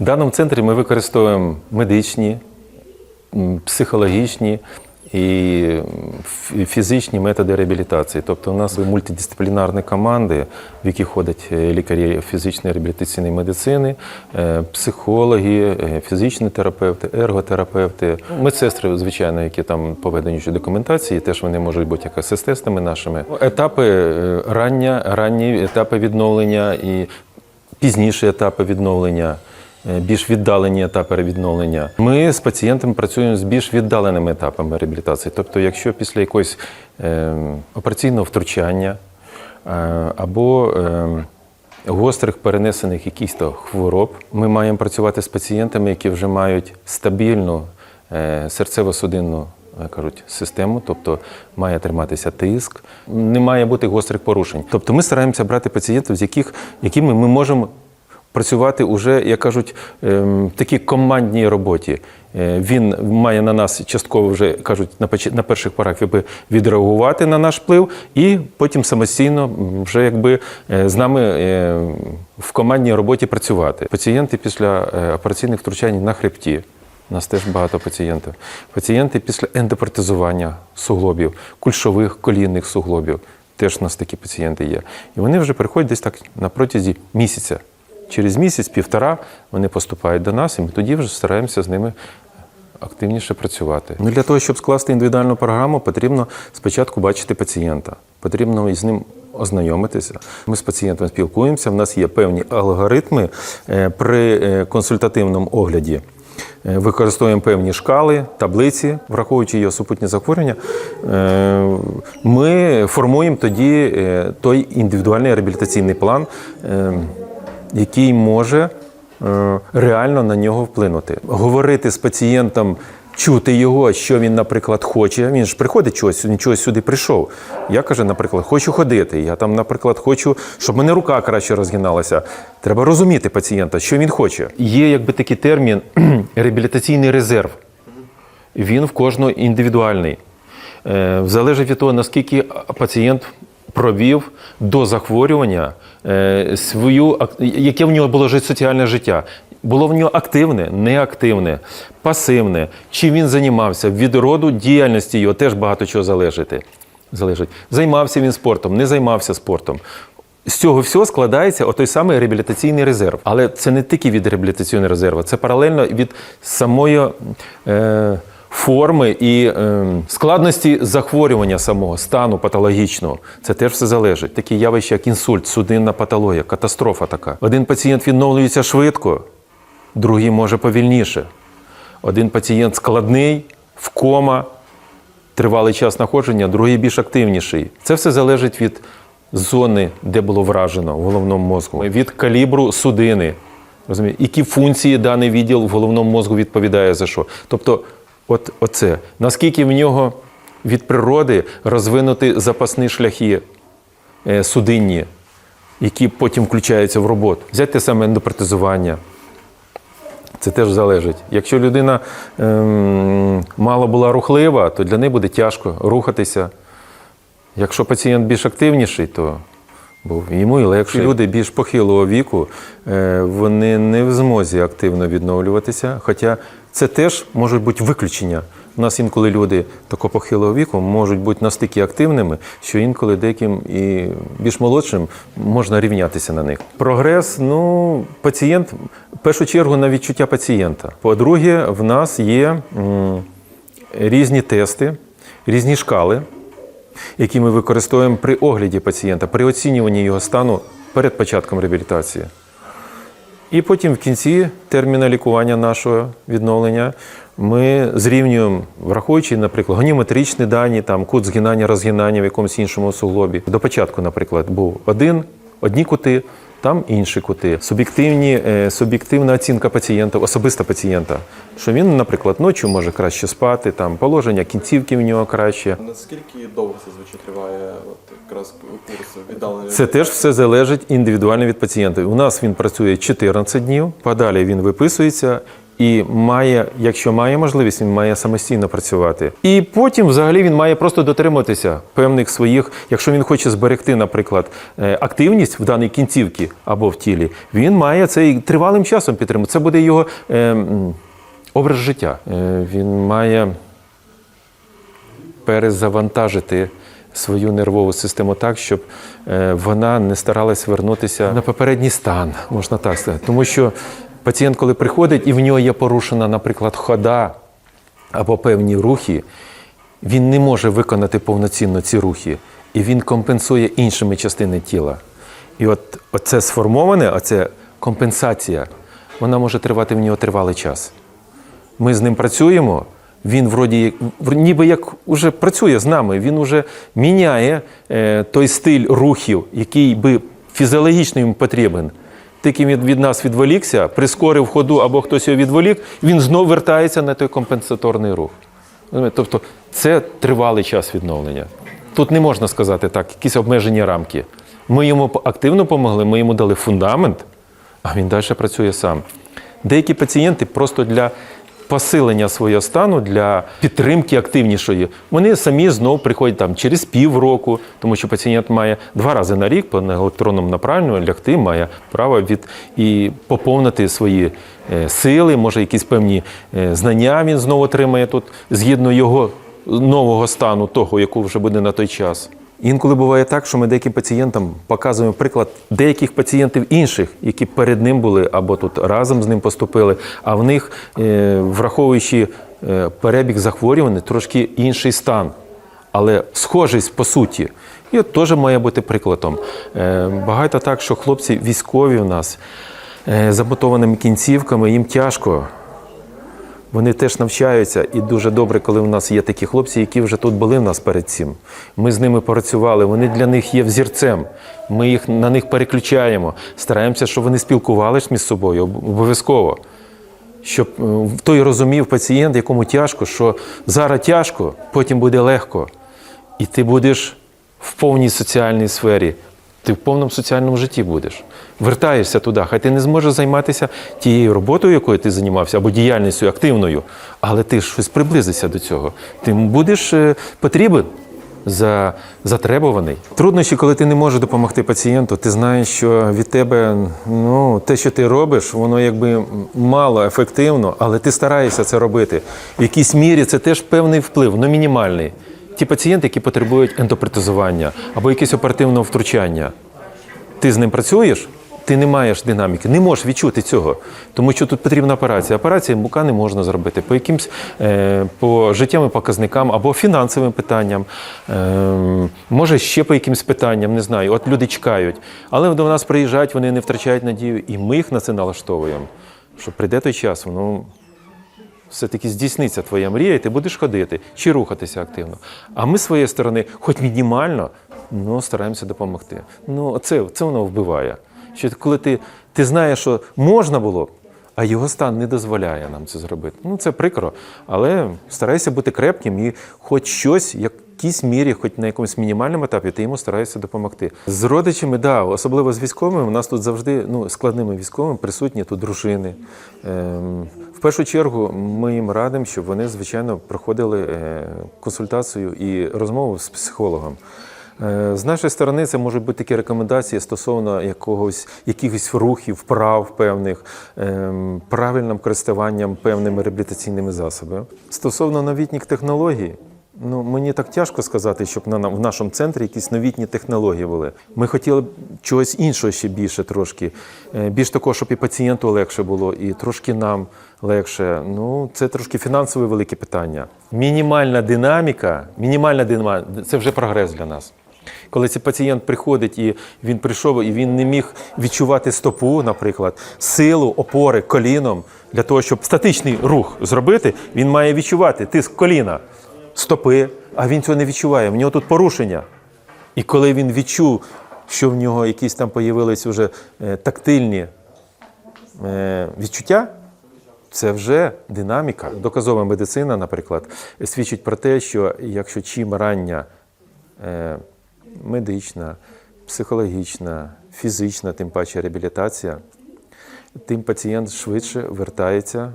В даному центрі ми використовуємо медичні, психологічні і фізичні методи реабілітації. Тобто у нас мультидисциплінарні команди, в які ходять е, лікарі фізичної реабілітаційної медицини, е, психологи, е, фізичні терапевти, ерготерапевти, медсестри, звичайно, які там поведені до документації, теж вони можуть бути як асистентами нашими. Етапи рання, ранні етапи відновлення і пізніші етапи відновлення, більш віддалені етапи відновлення. Ми з пацієнтами працюємо з більш віддаленими етапами реабілітації. Тобто, якщо після якогось е, операційного втручання е, або е, Гострих перенесених якихось то хвороб ми маємо працювати з пацієнтами, які вже мають стабільну е, серцево-судинну кажуть, систему, тобто має триматися тиск, не має бути гострих порушень. Тобто ми стараємося брати пацієнтів, з яких якими ми можемо працювати уже, як кажуть, ем, в такій командній роботі. Е, Він має на нас частково вже кажуть на на перших порах якби відреагувати на наш вплив, і потім самостійно вже якби е, з нами е, в командній роботі працювати. Пацієнти після операційних втручань на хребті. У нас теж багато пацієнтів. Пацієнти після ендопротезування суглобів, кульшових колінних суглобів. Теж у нас такі пацієнти є. І вони вже приходять десь так на протязі місяця. Через місяць-півтора вони поступають до нас, і ми тоді вже стараємося з ними активніше працювати. Ну, для того, щоб скласти індивідуальну програму, потрібно спочатку бачити пацієнта. Потрібно із ним ознайомитися. Ми з пацієнтом спілкуємося. В нас є певні алгоритми е, при е, консультативному огляді. Е, Використовуємо певні шкали, таблиці, враховуючи його супутні захворювання. Ми формуємо тоді той індивідуальний реабілітаційний план, який може е, реально на нього вплинути. Говорити з пацієнтом, чути його, що він, наприклад, хоче. Він ж приходить чогось, він чогось сюди прийшов. Я кажу, наприклад, хочу ходити. Я там, наприклад, хочу, щоб мене рука краще розгиналася. Треба розуміти пацієнта, що він хоче. Є якби такий термін реабілітаційний резерв. Він в кожного індивідуальний. Е, Залежить від того, наскільки пацієнт провів до захворювання е, свою, яке в нього було соціальне життя. Було в нього активне, неактивне, пасивне. Чим він займався? Від роду діяльності його теж багато чого залежить. залежить. Займався він спортом, не займався спортом. З цього всього складається отой самий реабілітаційний резерв. Але це не тільки від реабілітаційного резерву, це паралельно від самої е, форми і е, складності захворювання самого, стану патологічного. Це теж все залежить. Такі явища, як інсульт, судинна патологія, катастрофа така. Один пацієнт відновлюється швидко, другий може повільніше. Один пацієнт складний, в кома, тривалий час знаходження, другий більш активніший. Це все залежить від зони, де було вражено в головному мозку, від калібру судини. Розумієте? Які функції даний відділ в головному мозку відповідає за що? Тобто, от, оце. Наскільки в нього від природи розвинуті запасні шляхи е, судинні, які потім включаються в роботу. Взяти те саме ендопротезування. Це теж залежить. Якщо людина ем, мало була рухлива, то для неї буде тяжко рухатися. Якщо пацієнт більш активніший, то був йому і легше. Люди більш похилого віку, е, вони не в змозі активно відновлюватися. Хоча це теж можуть бути виключення. У нас інколи люди такого похилого віку можуть бути настільки активними, що інколи деяким і більш молодшим можна рівнятися на них. Прогрес, ну, пацієнт, в першу чергу, на відчуття пацієнта. По-друге, в нас є м, різні тести, різні шкали, які ми використовуємо при огляді пацієнта, при оцінюванні його стану перед початком реабілітації. І потім в кінці терміну лікування нашого відновлення ми зрівнюємо, враховуючи, наприклад, гоніметричні дані, там кут згинання, розгинання в якомусь іншому суглобі. До початку, наприклад, був один, одні кути, там інші кути. Суб'єктивні, е, суб'єктивна оцінка пацієнта, особиста пацієнта, що він, наприклад, ночі може краще спати, там положення кінцівки в нього краще. Наскільки довго зазвичай триває от, якраз курс віддалення? Це теж все залежить індивідуально від пацієнта. У нас він працює 14 днів, подалі він виписується І має, якщо має можливість, він має самостійно працювати. І потім, взагалі, він має просто дотримуватися певних своїх, якщо він хоче зберегти, наприклад, е, активність в даній кінцівці або в тілі, він має це і тривалим часом підтримувати. Це буде його е, образ життя. Е, він має перезавантажити свою нервову систему так, щоб е, вона не старалась вернутися на попередній стан, можна так сказати. Тому що пацієнт, коли приходить і в нього є порушена, наприклад, хода або певні рухи, він не може виконати повноцінно ці рухи, і він компенсує іншими частинами тіла. І от оце сформоване, оце компенсація, вона може тривати в нього тривалий час. Ми з ним працюємо. Він вроді ніби як уже працює з нами. Він вже міняє е, той стиль рухів, який би фізіологічно йому потрібен. Тільки він від нас відволікся, прискорив ходу або хтось його відволік, він знову вертається на той компенсаторний рух. Тобто це тривалий час відновлення. Тут не можна сказати так, якісь обмежені рамки. Ми йому активно допомогли, ми йому дали фундамент, а він далі працює сам. Деякі пацієнти просто для посилення свого стану, для підтримки активнішої, вони самі знову приходять там через півроку, тому що пацієнт має два рази на рік по електронному направленню лягти, має право від і поповнити свої е, сили, може якісь певні е, знання він знову отримає тут згідно його нового стану, того, яку вже буде на той час. Інколи буває так, що ми деяким пацієнтам показуємо приклад деяких пацієнтів інших, які перед ним були або тут разом з ним поступили, а в них, е, враховуючи е, перебіг захворювання, трошки інший стан, але схожість по суті. І от теж має бути прикладом. Е, Багато так, що хлопці військові у нас з замотованими кінцівками, їм тяжко. Вони теж навчаються, і дуже добре, коли у нас є такі хлопці, які вже тут були в нас перед цим. Ми з ними працювали, вони для них є взірцем. Ми їх на них переключаємо, стараємося, щоб вони спілкувалися між собою обов'язково. Щоб е, той розумів пацієнт, якому тяжко, що зараз тяжко, потім буде легко. І ти будеш в повній соціальній сфері, ти в повному соціальному житті будеш. Вертаєшся туди. Хай ти не зможеш займатися тією роботою, якою ти займався, або діяльністю активною, але ти ж щось приблизишся до цього. Ти будеш е, потрібен. За, затребуваний. Труднощі, коли ти не можеш допомогти пацієнту, ти знаєш, що від тебе ну, те, що ти робиш, воно якби мало ефективно, але ти стараєшся це робити. В якійсь мірі це теж певний вплив, ну мінімальний. Ті пацієнти, які потребують ендопротезування або якесь оперативного втручання, ти з ним працюєш, ти не маєш динаміки, не можеш відчути цього, тому що тут потрібна операція. Операція мука не можна зробити по якимсь е, по життєвим показникам або фінансовим питанням, е, може ще по якимсь питанням, не знаю. От люди чекають, але до нас приїжджають, вони не втрачають надію, і ми їх на це налаштовуємо. Що прийде той час, воно все-таки здійсниться твоя мрія, і ти будеш ходити чи рухатися активно. А ми з своєї сторони, хоч мінімально, ну, стараємося допомогти. Ну, це, це воно вбиває. Що коли ти, ти знаєш, що можна було, а його стан не дозволяє нам це зробити. Ну, це прикро, але старайся бути крепким і хоч щось, в якійсь мірі, хоч на якомусь мінімальному етапі, ти йому стараєшся допомогти. З родичами, да, особливо з військовими, у нас тут завжди ну, складними військовими присутні тут дружини. Ем, в першу чергу ми їм радимо, щоб вони, звичайно, проходили е, консультацію і розмову з психологом. Е, З нашої сторони, це можуть бути такі рекомендації стосовно якогось, якихось рухів, вправ певних, ем, правильним користуванням певними реабілітаційними засобами. Стосовно новітніх технологій, ну мені так тяжко сказати, щоб на, в нашому центрі якісь новітні технології були. Ми хотіли б чогось іншого ще більше трошки, Е, більш такого, щоб і пацієнту легше було, і трошки нам легше. Ну, це трошки фінансове велике питання. Мінімальна динаміка, мінімальна динаміка це вже прогрес для нас. Коли цей пацієнт приходить і він прийшов, і він не міг відчувати стопу, наприклад, силу опори коліном для того, щоб статичний рух зробити, він має відчувати тиск коліна, стопи, а він цього не відчуває. В нього тут порушення. І коли він відчув, що в нього якісь там появились вже е, тактильні е, відчуття, це вже динаміка. Доказова медицина, наприклад, свідчить про те, що якщо чим рання е, медична, психологічна, фізична, тим паче реабілітація, тим пацієнт швидше вертається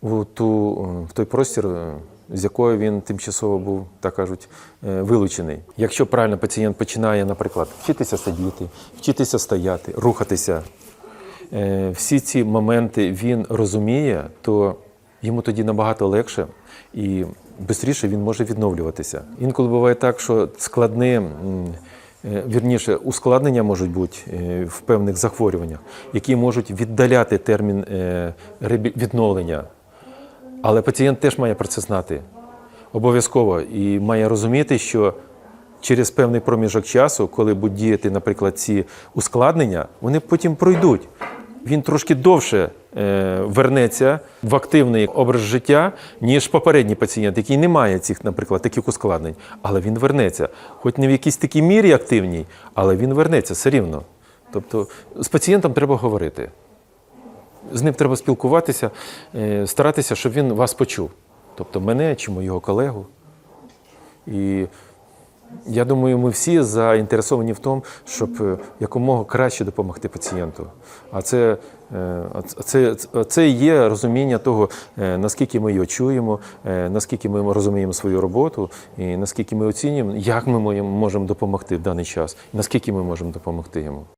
у ту, в той простір, е, з якої він тимчасово був, так кажуть, е, вилучений. Якщо правильно пацієнт починає, наприклад, вчитися сидіти, вчитися стояти, рухатися, е, всі ці моменти він розуміє, то йому тоді набагато легше і швидше він може відновлюватися. Інколи буває так, що складне, е, вірніше, ускладнення можуть бути е, в певних захворюваннях, які можуть віддаляти термін е, відновлення. Але пацієнт теж має про це знати обов'язково і має розуміти, що через певний проміжок часу, коли будуть діяти, наприклад, ці ускладнення, вони потім пройдуть. Він трошки довше вернеться в активний образ життя, ніж попередній пацієнт, який не має цих, наприклад, таких ускладнень. Але він вернеться. Хоч не в якійсь такій мірі активній, але він вернеться все рівно. Тобто з пацієнтом треба говорити. З ним треба спілкуватися, е, старатися, щоб він вас почув. Тобто мене чи моєго колегу. І я думаю, ми всі заінтересовані в тому, щоб е, якомога краще допомогти пацієнту. А це, е, це, це є розуміння того, е, наскільки ми його чуємо, наскільки ми розуміємо свою роботу, і наскільки ми оцінюємо, як ми можемо допомогти в даний час, наскільки ми можемо допомогти йому.